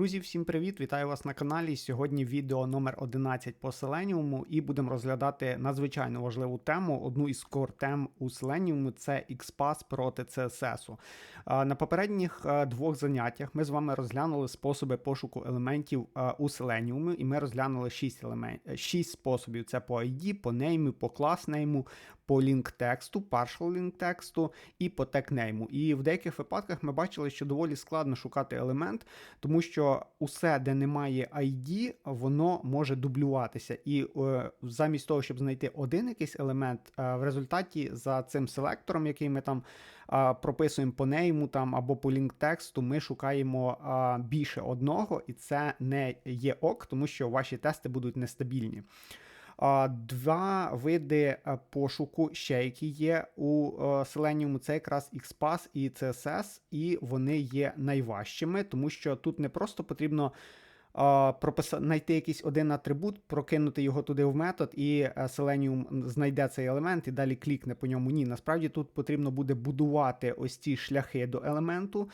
Друзі, всім привіт! Вітаю вас на каналі. Сьогодні відео номер 11 по Selenium і будемо розглядати надзвичайно важливу тему. Одну із кор тем у Selenium – це XPath проти CSS. На попередніх двох заняттях ми з вами розглянули способи пошуку елементів а, у Selenium, і ми розглянули 6 елемент... 6 способів: це по ID, по name, по класнейму, по link тексту, partial link тексту і по текнейму. І в деяких випадках ми бачили, що доволі складно шукати елемент, тому що усе, де немає ID, воно може дублюватися. І е, замість того, щоб знайти один якийсь елемент, е, в результаті за цим селектором, який ми там е, прописуємо по нейму там або по link тексту, ми шукаємо е, більше одного, і це не є ок, тому що ваші тести будуть нестабільні. Два види пошуку ще які є у Selenium, це якраз XPath і CSS, і вони є найважчими, тому що тут не просто потрібно знайти якийсь один атрибут, прокинути його туди в метод, і е, Selenium знайде цей елемент і далі клікне по ньому. Ні, насправді тут потрібно буде будувати ось ці шляхи до елементу.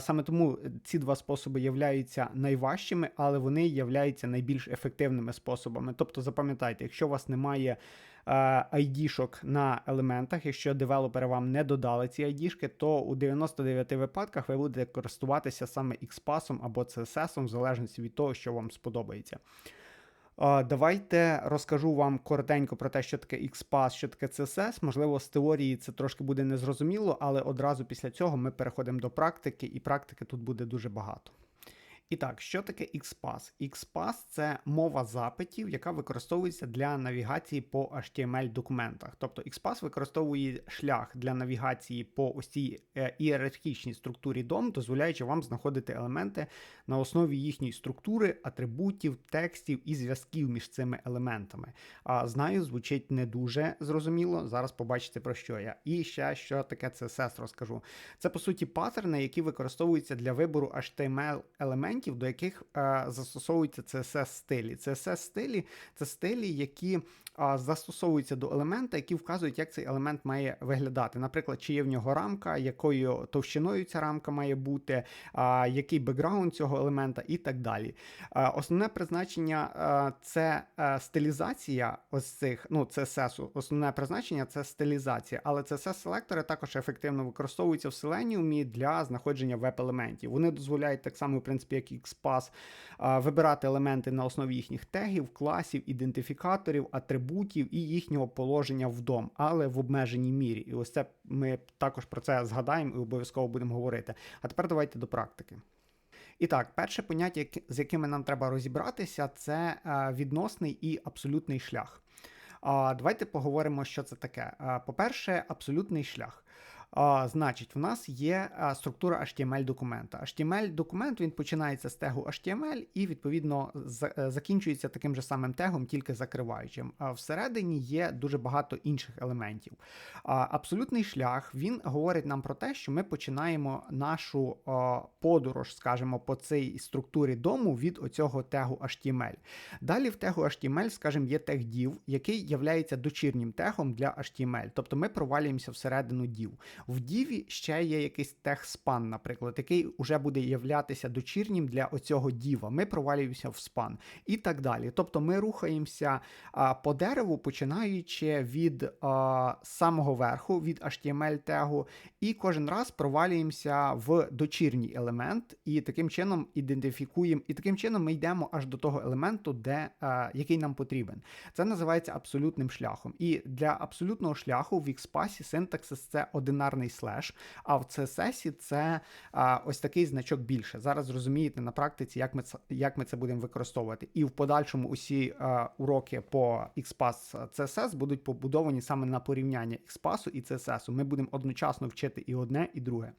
Саме тому ці два способи являються найважчими, але вони являються найбільш ефективними способами. Тобто, запам'ятайте, якщо у вас немає ID-шок на елементах. Якщо девелопери вам не додали ці ID-шки, то у 99 випадках ви будете користуватися саме XPath або CSS, в залежності від того, що вам сподобається. Давайте розкажу вам коротенько про те, що таке XPath, що таке CSS. Можливо, з теорії це трошки буде незрозуміло, але одразу після цього ми переходимо до практики, і практики тут буде дуже багато. І так, що таке XPath? XPath – це мова запитів, яка використовується для навігації по HTML-документах. Тобто XPath використовує шлях для навігації по ось е, ієрархічній структурі DOM, дозволяючи вам знаходити елементи на основі їхньої структури, атрибутів, текстів і зв'язків між цими елементами. А знаю, звучить не дуже зрозуміло. Зараз побачите про що я. І ще що таке CSS розкажу. Це по суті паттерни, які використовуються для вибору HTML-елементів елементів, до яких е, застосовуються css стилі. css стилі це стилі, які е, застосовуються до елемента, які вказують, як цей елемент має виглядати. Наприклад, чи є в нього рамка, якою товщиною ця рамка має бути, який бекграунд цього елемента і так далі. Е, основне призначення це стилізація ось цих, ну, CSS. Основне призначення це стилізація, але CSS-селектори також ефективно використовуються в Selenium для знаходження веб-елементів. Вони дозволяють так само, в принципі, як XPath, вибирати елементи на основі їхніх тегів, класів, ідентифікаторів, атрибутів і їхнього положення в DOM, але в обмеженій мірі. І ось це ми також про це згадаємо і обов'язково будемо говорити. А тепер давайте до практики. І так, перше поняття, з якими нам треба розібратися, це відносний і абсолютний шлях. Давайте поговоримо, що це таке. По-перше, абсолютний шлях. Значить, в нас є структура HTML-документа. HTML-документ він починається з тегу HTML і, відповідно, е, закінчується таким же самим тегом, тільки закриваючим. Всередині є дуже багато інших елементів. Абсолютний шлях він говорить нам про те, що ми починаємо нашу подорож, скажімо, по цій структурі дому від оцього тегу HTML. Далі в тегу HTML, скажімо, є тег div, який є дочірнім тегом для HTML. Тобто ми провалюємося всередину div. В Діві ще є якийсь техспан, наприклад, який вже буде являтися дочірнім для оцього діва. Ми провалюємося в спан і так далі. Тобто ми рухаємося а, по дереву, починаючи від а, самого верху, від HTML-тегу, і кожен раз провалюємося в дочірній елемент, і таким чином ідентифікуємо, і таким чином ми йдемо аж до того елементу, де, а, який нам потрібен. Це називається абсолютним шляхом. І для абсолютного шляху в XPath синтаксис це одинарний бінарний слеш, а в CSS це а, ось такий значок більше. Зараз зрозумієте на практиці, як ми це як ми це будемо використовувати. І в подальшому усі а, уроки по XPath CSS будуть побудовані саме на порівняння XPath і CSS. Ми будемо одночасно вчити і одне, і друге.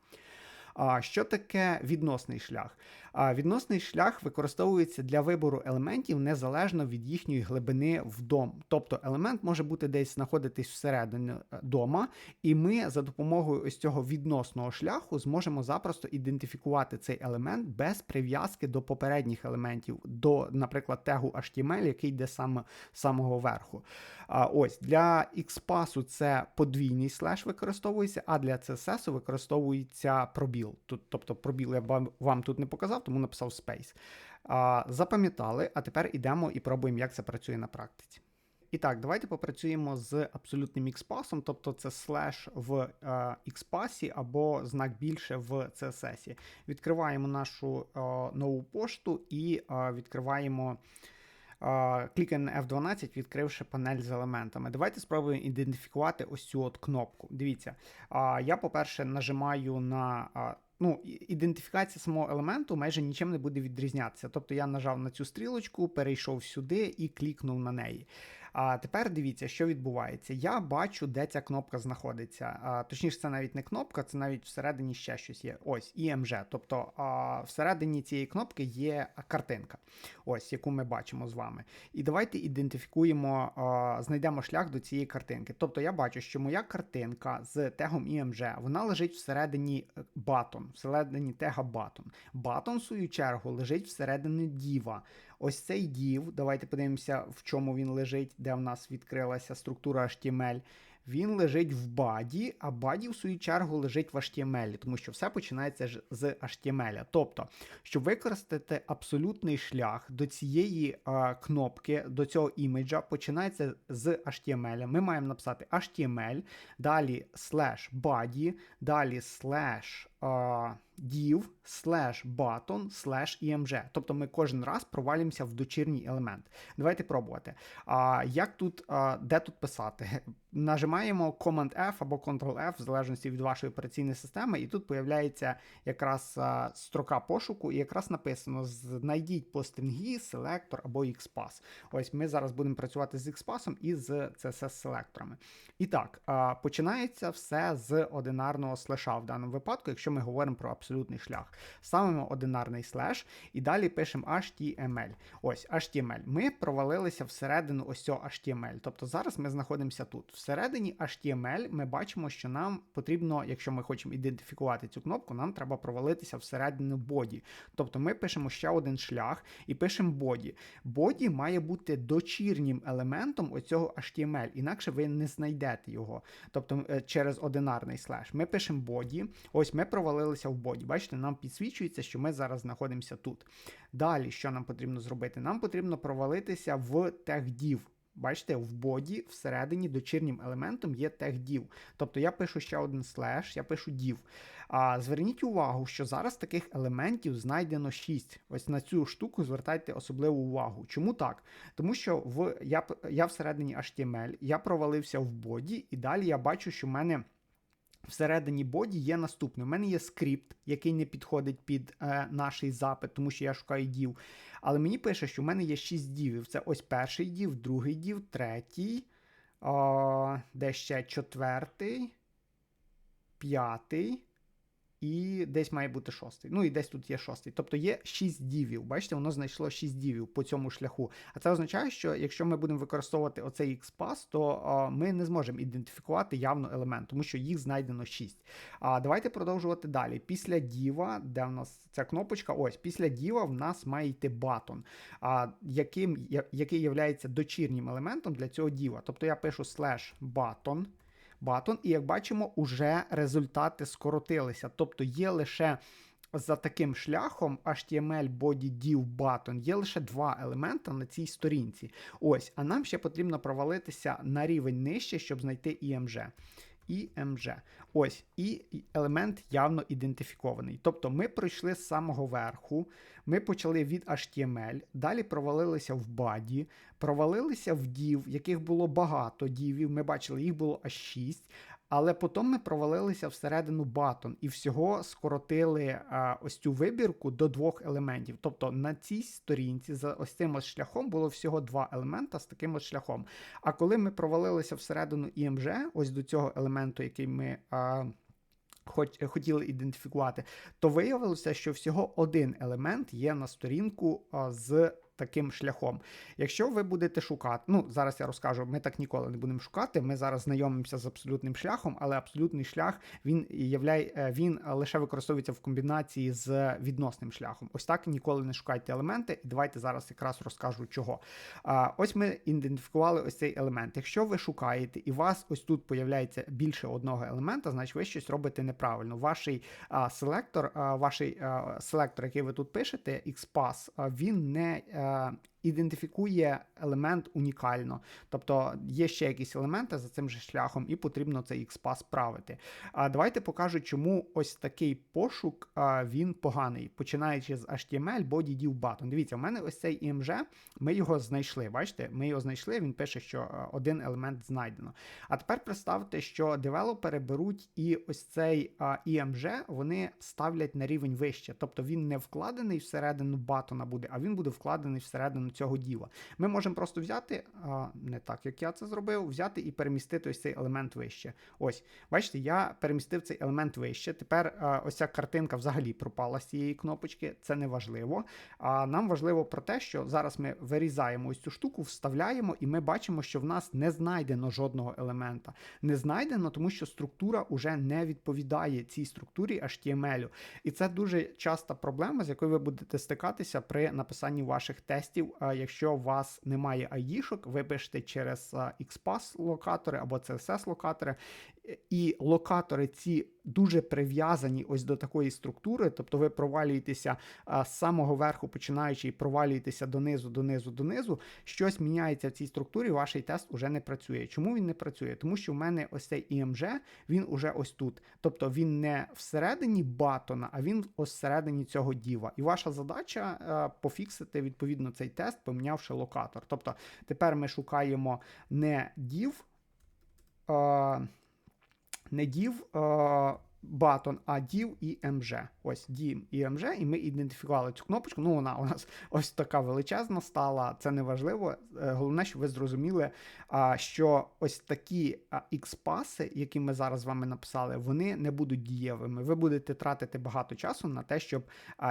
А що таке відносний шлях? Відносний шлях використовується для вибору елементів незалежно від їхньої глибини в дом. Тобто елемент може бути десь знаходитись всередині е, дома, і ми за допомогою ось цього відносного шляху зможемо запросто ідентифікувати цей елемент без прив'язки до попередніх елементів, до, наприклад, тегу HTML, який йде саме з самого верху. А Ось Для XPath це подвійний слеш використовується, а для CSS використовується пробіл. Тут, Тобто пробіл я вам тут не показав написав, тому написав Space. А, Запам'ятали, а тепер ідемо і пробуємо, як це працює на практиці. І так, давайте попрацюємо з абсолютним XPath, тобто це слеш в е, XPath або знак більше в CSS. Відкриваємо нашу е, нову пошту і е, відкриваємо. е, Клікаємо на F12, відкривши панель з елементами. Давайте спробуємо ідентифікувати ось цю от кнопку. Дивіться, а, я, по-перше, нажимаю на. а, Ну, ідентифікація самого елементу майже нічим не буде відрізнятися. Тобто я нажав на цю стрілочку, перейшов сюди і клікнув на неї. А тепер дивіться, що відбувається. Я бачу, де ця кнопка знаходиться. А, точніше, це навіть не кнопка, це навіть всередині ще щось є. Ось IMG. Тобто а, всередині цієї кнопки є картинка, ось яку ми бачимо з вами. І давайте ідентифікуємо, а, знайдемо шлях до цієї картинки. Тобто я бачу, що моя картинка з тегом IMG, вона лежить всередині е, button, всередині тега button. Button, в свою чергу, лежить всередині діва. Ось цей div, давайте подивимося, в чому він лежить, де в нас відкрилася структура HTML. Він лежить в баді, а баді, в свою чергу, лежить в HTML, тому що все починається з HTML. Тобто, щоб використати абсолютний шлях до цієї е, кнопки, до цього іміджа, починається з HTML. Ми маємо написати HTML, далі slash body, далі slash е, div, slash button, slash img. Тобто ми кожен раз провалюємося в дочірній елемент. Давайте пробувати. А, як тут, а, де тут писати? Нажимаємо Command-F або Ctrl-F, в залежності від вашої операційної системи, і тут появляється якраз а, строка пошуку, і якраз написано: знайдіть по стрінгі, селектор або XPath. Ось ми зараз будемо працювати з XPath і з CSS-селекторами. І так, а, починається все з одинарного слеша в даному випадку, якщо ми говоримо про абсолютний шлях. Ставимо одинарний слеш і далі пишемо HTML. Ось HTML. Ми провалилися всередину ось цього HTML. Тобто зараз ми знаходимося тут. Всередині HTML ми бачимо, що нам потрібно, якщо ми хочемо ідентифікувати цю кнопку, нам треба провалитися всередину боді. Тобто ми пишемо ще один шлях і пишемо боді. Боді має бути дочірнім елементом оцього HTML, інакше ви не знайдете його. Тобто е, через одинарний слеш. Ми пишемо боді. Ось ми провалилися в боді. Бачите, нам підсвічується, що ми зараз знаходимося тут. Далі, що нам потрібно зробити? Нам потрібно провалитися в div. Бачите, в боді всередині дочірнім елементом є div. Тобто я пишу ще один слеш, я пишу div. А зверніть увагу, що зараз таких елементів знайдено 6. Ось на цю штуку звертайте особливу увагу. Чому так? Тому що в я, я всередині HTML, я провалився в боді, і далі я бачу, що в мене. Всередині боді є наступне. У мене є скрипт, який не підходить під е, наш запит, тому що я шукаю дів. Але мені пише, що в мене є 6 дівів. Це ось перший дів, другий дів, третій, о, де ще четвертий, п'ятий. І десь має бути шостий. Ну і десь тут є шостий. Тобто є 6 дівів. Бачите, воно знайшло 6 дівів по цьому шляху. А це означає, що якщо ми будемо використовувати оцей XPath, то а, ми не зможемо ідентифікувати явно елемент, тому що їх знайдено 6. А давайте продовжувати далі. Після діва, де в нас ця кнопочка, ось після діва в нас має йти батон, а, яким, я- який є дочірнім елементом для цього діва. Тобто я пишу slash button, батон, і як бачимо, уже результати скоротилися. Тобто є лише за таким шляхом HTML Body Div Button є лише два елемента на цій сторінці. Ось, а нам ще потрібно провалитися на рівень нижче, щоб знайти IMG. IMG. Ось, і елемент явно ідентифікований. Тобто ми пройшли з самого верху, ми почали від HTML, далі провалилися в баді, провалилися в div, яких було багато дівів. Ми бачили, їх було аж 6. Але потім ми провалилися всередину батон і всього скоротили а, ось цю вибірку до двох елементів. Тобто на цій сторінці за ось цим ось шляхом було всього два елемента з таким ось шляхом. А коли ми провалилися всередину IMG, ось до цього елементу, який ми. А, хоч- Хотіли ідентифікувати, то виявилося, що всього один елемент є на сторінку з таким шляхом. Якщо ви будете шукати, ну зараз я розкажу, ми так ніколи не будемо шукати. Ми зараз знайомимося з абсолютним шляхом, але абсолютний шлях він являє, е, він лише використовується в комбінації з відносним шляхом. Ось так ніколи не шукайте елементи, і давайте зараз якраз розкажу чого. Ось ми ідентифікували ось цей елемент. Якщо ви шукаєте і у вас ось тут появляється більше одного елемента, значить ви щось робите неправильно. Ваш селектор, ваш селектор, який ви тут пишете, XPath, він не uh, ідентифікує елемент унікально. Тобто є ще якісь елементи за цим же шляхом, і потрібно цей XPath правити. А давайте покажу, чому ось такий пошук а, він поганий, починаючи з HTML, body, div, button. Дивіться, у мене ось цей IMG, ми його знайшли. Бачите, ми його знайшли, він пише, що один елемент знайдено. А тепер представте, що девелопери беруть і ось цей а, IMG вони ставлять на рівень вище. Тобто він не вкладений всередину батона буде, а він буде вкладений всередину цього діла. Ми можемо просто взяти, не так як я це зробив, взяти і перемістити ось цей елемент вище. Ось, бачите, я перемістив цей елемент вище. Тепер ось ця картинка взагалі пропала з цієї кнопочки, це не важливо. А нам важливо про те, що зараз ми вирізаємо ось цю штуку, вставляємо, і ми бачимо, що в нас не знайдено жодного елемента. Не знайдено, тому що структура вже не відповідає цій структурі HTML. І це дуже часта проблема, з якою ви будете стикатися при написанні ваших тестів якщо у вас немає ID-шок, ви пишете через XPath локатори або CSS локатори, і локатори ці дуже прив'язані ось до такої структури, тобто ви провалюєтеся з самого верху, починаючи і провалюєтеся донизу, донизу, донизу. Щось міняється в цій структурі, ваш тест уже не працює. Чому він не працює? Тому що в мене ось цей IMG, він уже ось тут. Тобто він не всередині батона, а він ось всередині цього діва. І ваша задача пофіксити відповідно цей тест, помінявши локатор. Тобто тепер ми шукаємо не дів не div button, а div і mg. Ось div і mg, і ми ідентифікували цю кнопочку. Ну, вона у нас ось така величезна стала, це не важливо. Е, головне, щоб ви зрозуміли, що ось такі X-паси, які ми зараз з вами написали, вони не будуть дієвими. Ви будете тратити багато часу на те, щоб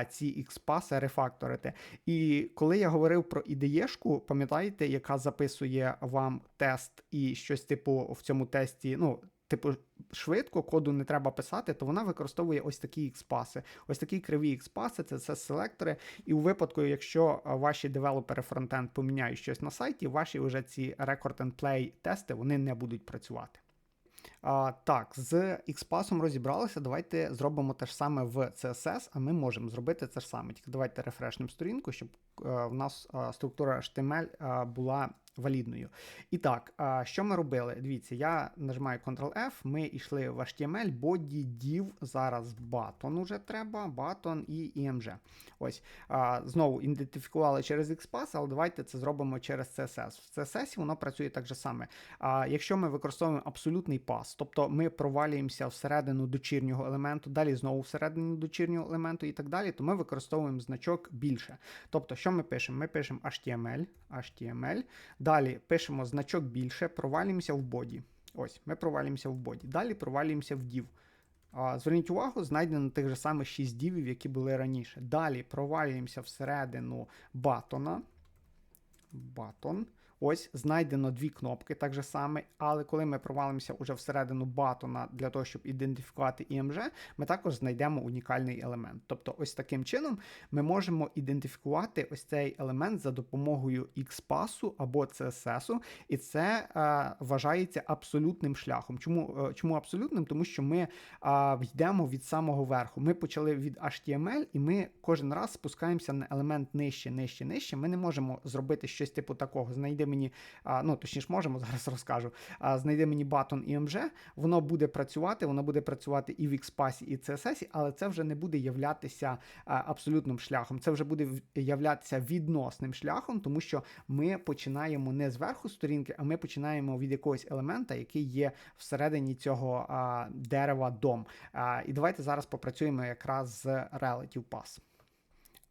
ці X-паси рефакторити. І коли я говорив про ідеєшку, пам'ятаєте, яка записує вам тест і щось типу в цьому тесті, ну типу, швидко коду не треба писати, то вона використовує ось такі X-паси. Ось такі криві X-паси, це це селектори. І у випадку, якщо ваші девелопери фронтенд поміняють щось на сайті, ваші вже ці record and play тести вони не будуть працювати. А, Так, з XPath розібралися. Давайте зробимо те ж саме в CSS, а ми можемо зробити це ж саме. Тільки давайте рефрешнемо сторінку, щоб е, в нас е, структура HTML е, була валідною. І так, що ми робили? Дивіться, я нажимаю Ctrl-F, ми йшли в HTML, body, div, зараз button уже треба, button і img. Ось, Знову ідентифікували через XPath, але давайте це зробимо через CSS. В CSS воно працює так же саме. Якщо ми використовуємо абсолютний пас, тобто ми провалюємося всередину дочірнього елементу, далі знову всередину дочірнього елементу і так далі, то ми використовуємо значок більше. Тобто, що ми пишемо? Ми пишемо HTML, HTML. Далі пишемо значок більше, провалюємося в боді. Ось, ми провалюємося в боді. Далі провалюємося в дів. Зверніть увагу, знайдено тих же самих 6 дівів, які були раніше. Далі провалюємося всередину батона. Батон. Ось знайдено дві кнопки, так же саме, але коли ми провалимося уже всередину батона для того, щоб ідентифікувати IMG, ми також знайдемо унікальний елемент. Тобто, ось таким чином ми можемо ідентифікувати ось цей елемент за допомогою XPath або CSS, і це е, вважається абсолютним шляхом. Чому е, чому абсолютним? Тому що ми е, йдемо від самого верху. Ми почали від HTML, і ми кожен раз спускаємося на елемент нижче, нижче, нижче. Ми не можемо зробити щось типу такого. Знайдемо мені, ну точніше, можемо, зараз розкажу. Знайди мені батон IMG, воно буде працювати, воно буде працювати і в XPath, і CSS, але це вже не буде являтися абсолютним шляхом. Це вже буде являтися відносним шляхом, тому що ми починаємо не зверху сторінки, а ми починаємо від якогось елемента, який є всередині цього дерева дом. І давайте зараз попрацюємо якраз з Relative Pass.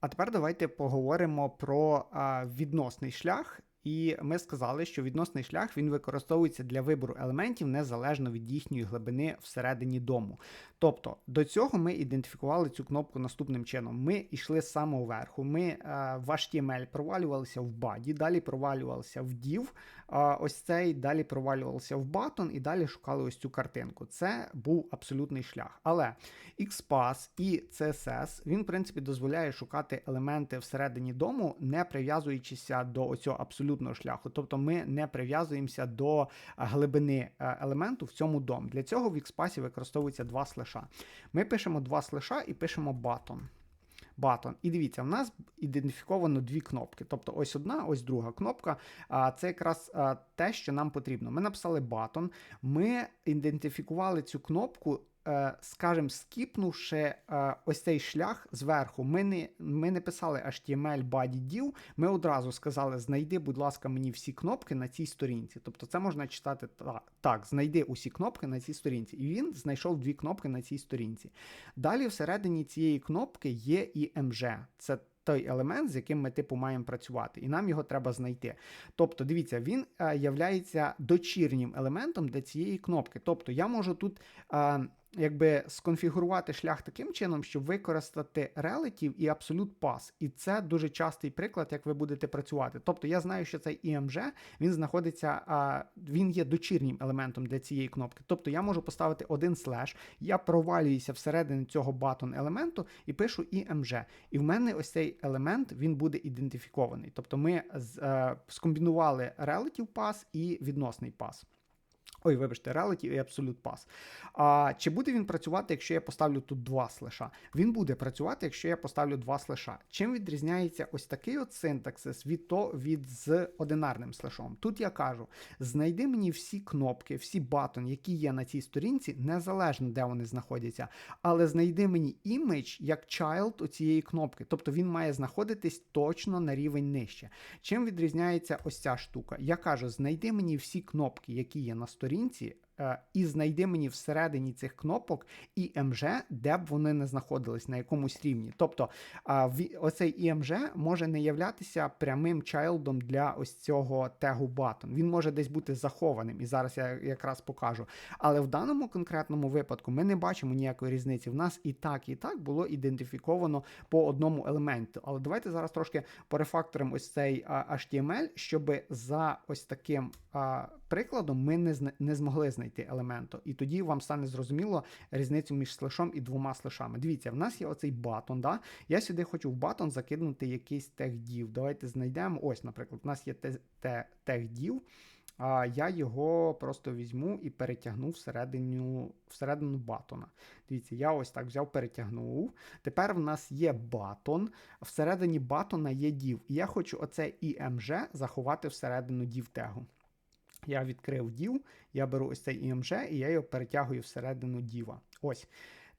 А тепер давайте поговоримо про а, відносний шлях і ми сказали, що відносний шлях він використовується для вибору елементів незалежно від їхньої глибини всередині дому. Тобто до цього ми ідентифікували цю кнопку наступним чином. Ми йшли з самого верху, ми е, в HTML провалювалися в баді, далі провалювалися в div, е, ось цей, далі провалювалися в button і далі шукали ось цю картинку. Це був абсолютний шлях. Але XPath і CSS, він, в принципі, дозволяє шукати елементи всередині дому, не прив'язуючися до цього абсолютного шляху. Тобто ми не прив'язуємося до глибини е, елементу в цьому дом. Для цього в XPath використовується два слеша. Ми пишемо два слеша і пишемо button. Button. І дивіться, в нас ідентифіковано дві кнопки. Тобто ось одна, ось друга кнопка. А Це якраз те, що нам потрібно. Ми написали button, ми ідентифікували цю кнопку скажімо, скіпнувши е, ось цей шлях зверху, ми не ми не писали HTML body div, ми одразу сказали: знайди, будь ласка, мені всі кнопки на цій сторінці. Тобто це можна читати так, знайди усі кнопки на цій сторінці. І він знайшов дві кнопки на цій сторінці. Далі всередині цієї кнопки є і MG. Це той елемент, з яким ми типу маємо працювати, і нам його треба знайти. Тобто, дивіться, він е, являється дочірнім елементом для цієї кнопки. Тобто я можу тут. Е, якби сконфігурувати шлях таким чином, щоб використати relative і absolute pass. І це дуже частий приклад, як ви будете працювати. Тобто я знаю, що цей IMG він знаходиться, а, він є дочірнім елементом для цієї кнопки. Тобто я можу поставити один слеш, я провалююся всередину цього батон елементу і пишу IMG. І в мене ось цей елемент він буде ідентифікований. Тобто ми з, е, скомбінували relative pass і відносний pass. Ой, вибачте, Relative і Absolute Pass. А чи буде він працювати, якщо я поставлю тут два слеша? Він буде працювати, якщо я поставлю два слеша. Чим відрізняється ось такий от синтаксис від то від з одинарним слешом? Тут я кажу: знайди мені всі кнопки, всі батони, які є на цій сторінці, незалежно де вони знаходяться. Але знайди мені імідж як child у цієї кнопки. Тобто він має знаходитись точно на рівень нижче. Чим відрізняється ось ця штука? Я кажу, знайди мені всі кнопки, які є на сторінці сторінці. Е, і знайди мені всередині цих кнопок ІМЖ, де б вони не знаходились на якомусь рівні. Тобто оцей ІМЖ може не являтися прямим чайлдом для ось цього тегу button. Він може десь бути захованим, і зараз я якраз покажу. Але в даному конкретному випадку ми не бачимо ніякої різниці. В нас і так, і так було ідентифіковано по одному елементу. Але давайте зараз трошки порефакторимо ось цей HTML, щоб за ось таким прикладом ми не не змогли знайти елементу. І тоді вам стане зрозуміло різницю між слешом і двома слешами. Дивіться, в нас є оцей батон. Да? Я сюди хочу в батон закинути якийсь тег-дів. Давайте знайдемо. Ось, наприклад, у нас є тег-дів. А я його просто візьму і перетягну всередину всередину батона. Дивіться, я ось так взяв, перетягнув. Тепер в нас є батон. Всередині батона є дів. І я хочу оце IMG заховати всередину дів тегу. Я відкрив дів, я беру ось цей IMG і я його перетягую всередину діва. Ось.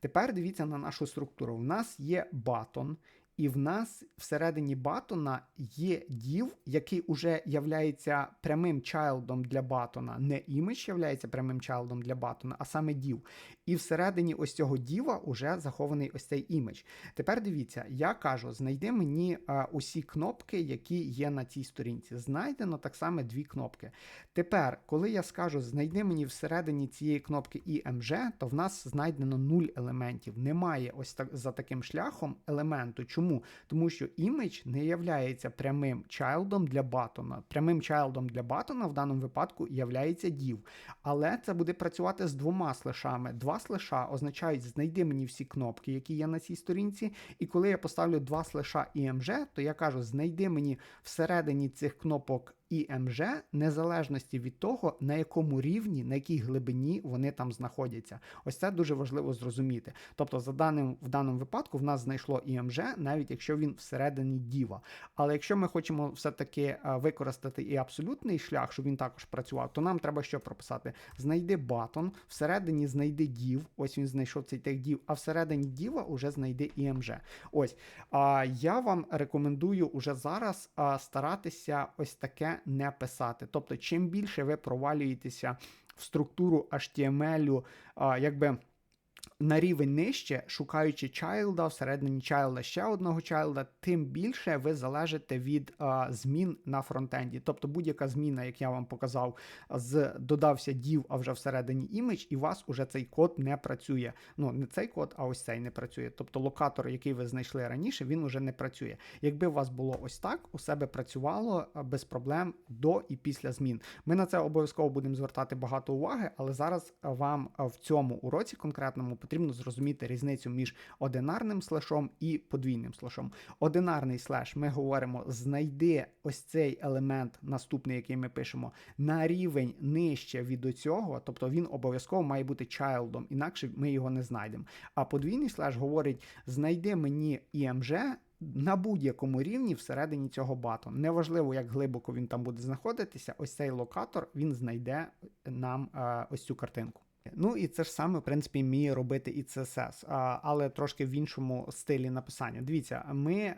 Тепер дивіться на нашу структуру. У нас є батон, і в нас всередині батона є дів, який уже являється прямим чайлдом для батона. Не імідж являється прямим чайлдом для батона, а саме дів. І всередині ось цього діва вже захований ось цей імідж. Тепер дивіться, я кажу: знайди мені а, усі кнопки, які є на цій сторінці. Знайдено так само дві кнопки. Тепер, коли я скажу, знайди мені всередині цієї кнопки IMG, то в нас знайдено нуль елементів. Немає ось так за таким шляхом елементу. Чому? Чому? Тому що імідж не являється прямим чайлдом для батона. Прямим чайлдом для батона в даному випадку являється дів. Але це буде працювати з двома слешами. Два слеша означають знайди мені всі кнопки, які є на цій сторінці. І коли я поставлю два слеша IMG, то я кажу, знайди мені всередині цих кнопок і МЖ незалежності від того, на якому рівні, на якій глибині вони там знаходяться. Ось це дуже важливо зрозуміти. Тобто, за даним в даному випадку в нас знайшло ІМЖ, навіть якщо він всередині діва. Але якщо ми хочемо все-таки е, використати і абсолютний шлях, щоб він також працював, то нам треба що прописати? Знайди батон, всередині знайди дів, ось він знайшов цей тег дів, а всередині діва вже знайди ІМЖ. Ось. А я вам рекомендую уже зараз старатися ось таке не писати. Тобто, чим більше ви провалюєтеся в структуру HTML, якби на рівень нижче, шукаючи чайлда, всередині чайлда ще одного чайлда, тим більше ви залежите від а, змін на фронтенді. Тобто будь-яка зміна, як я вам показав, з додався div, а вже всередині імідж, і у вас уже цей код не працює. Ну, не цей код, а ось цей не працює. Тобто локатор, який ви знайшли раніше, він уже не працює. Якби у вас було ось так, у себе працювало без проблем до і після змін. Ми на це обов'язково будемо звертати багато уваги, але зараз вам в цьому уроці конкретному зрозуміти різницю між одинарним слешом і подвійним слешом. Одинарний слеш ми говоримо, знайди ось цей елемент, наступний, який ми пишемо, на рівень нижче від цього, тобто він обов'язково має бути чайлдом, інакше ми його не знайдемо. А подвійний слеш говорить: знайди мені IMG на будь-якому рівні всередині цього бату. Неважливо, як глибоко він там буде знаходитися, ось цей локатор він знайде нам е, ось цю картинку. Ну і це ж саме, в принципі, вміє робити і CSS, але трошки в іншому стилі написання. Дивіться, ми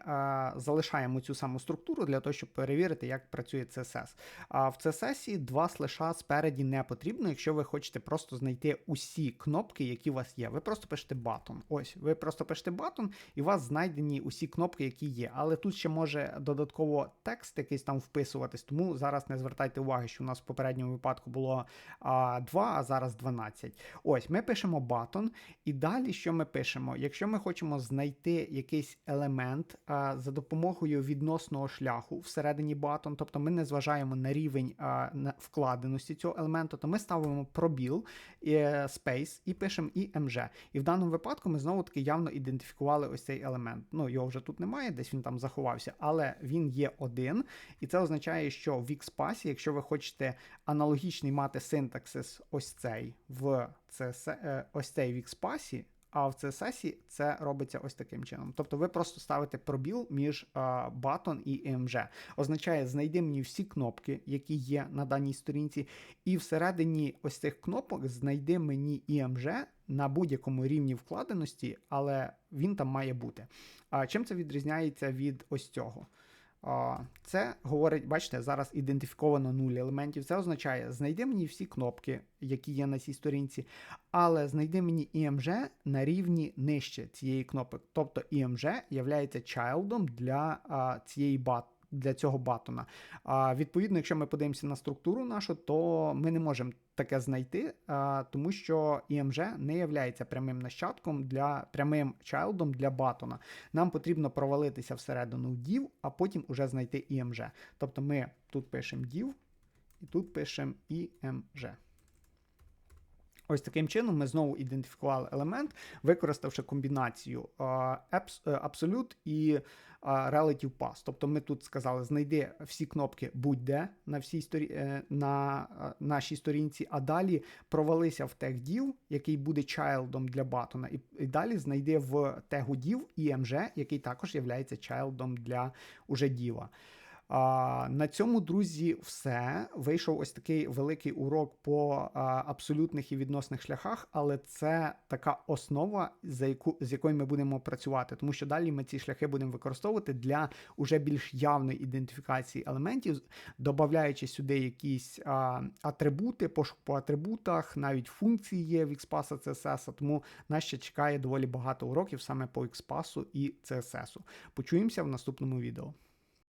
залишаємо цю саму структуру для того, щоб перевірити, як працює CSS. А в CSS два слеша спереді не потрібно, якщо ви хочете просто знайти усі кнопки, які у вас є. Ви просто пишете батон. Ось, ви просто пишете батон, і у вас знайдені усі кнопки, які є. Але тут ще може додатково текст якийсь там вписуватись, тому зараз не звертайте уваги, що у нас в попередньому випадку було 2, а зараз 12. 12. Ось, ми пишемо button, і далі що ми пишемо? Якщо ми хочемо знайти якийсь елемент а, за допомогою відносного шляху всередині button, тобто ми не зважаємо на рівень а, на вкладеності цього елементу, то ми ставимо пробіл і, space і пишемо IMG. І в даному випадку ми знову таки явно ідентифікували ось цей елемент. Ну, його вже тут немає, десь він там заховався, але він є один. І це означає, що в XPath, якщо ви хочете аналогічний мати синтаксис ось цей в CSS, е, ось цей в XPath, а в CSS це робиться ось таким чином. Тобто ви просто ставите пробіл між button і img. Означає, знайди мені всі кнопки, які є на даній сторінці, і всередині ось цих кнопок знайди мені img на будь-якому рівні вкладеності, але він там має бути. А чим це відрізняється від ось цього? Це говорить, бачите, зараз ідентифіковано нуль елементів. Це означає, знайди мені всі кнопки, які є на цій сторінці, але знайди мені IMG на рівні нижче цієї кнопки. Тобто IMG є чайлдом для а, цієї бат. Для цього батона. А, Відповідно, якщо ми подивимося на структуру нашу, то ми не можемо таке знайти, а, тому що ІМЖ не є прямим нащадком для прямим чайлдом для батона. Нам потрібно провалитися всередину в div, а потім уже знайти імж. Тобто ми тут пишемо дів і тут пишемо IMG. Ось таким чином ми знову ідентифікували елемент, використавши комбінацію Absolute і Relative Pass. Тобто ми тут сказали, знайди всі кнопки будь-де на всій сторі... Е, на нашій сторінці, а далі провалися в тег div, який буде чайлдом для батона, і далі знайди в тегу div IMG, який також є чайлдом для уже діва. А, На цьому, друзі, все. Вийшов ось такий великий урок по абсолютних і відносних шляхах, але це така основа, за яку з якою ми будемо працювати, тому що далі ми ці шляхи будемо використовувати для уже більш явної ідентифікації елементів, додаючи сюди якісь а, атрибути, пошук по атрибутах, навіть функції є в XPath CSS, тому нас ще чекає доволі багато уроків саме по XPath і CSS. Почуємося в наступному відео.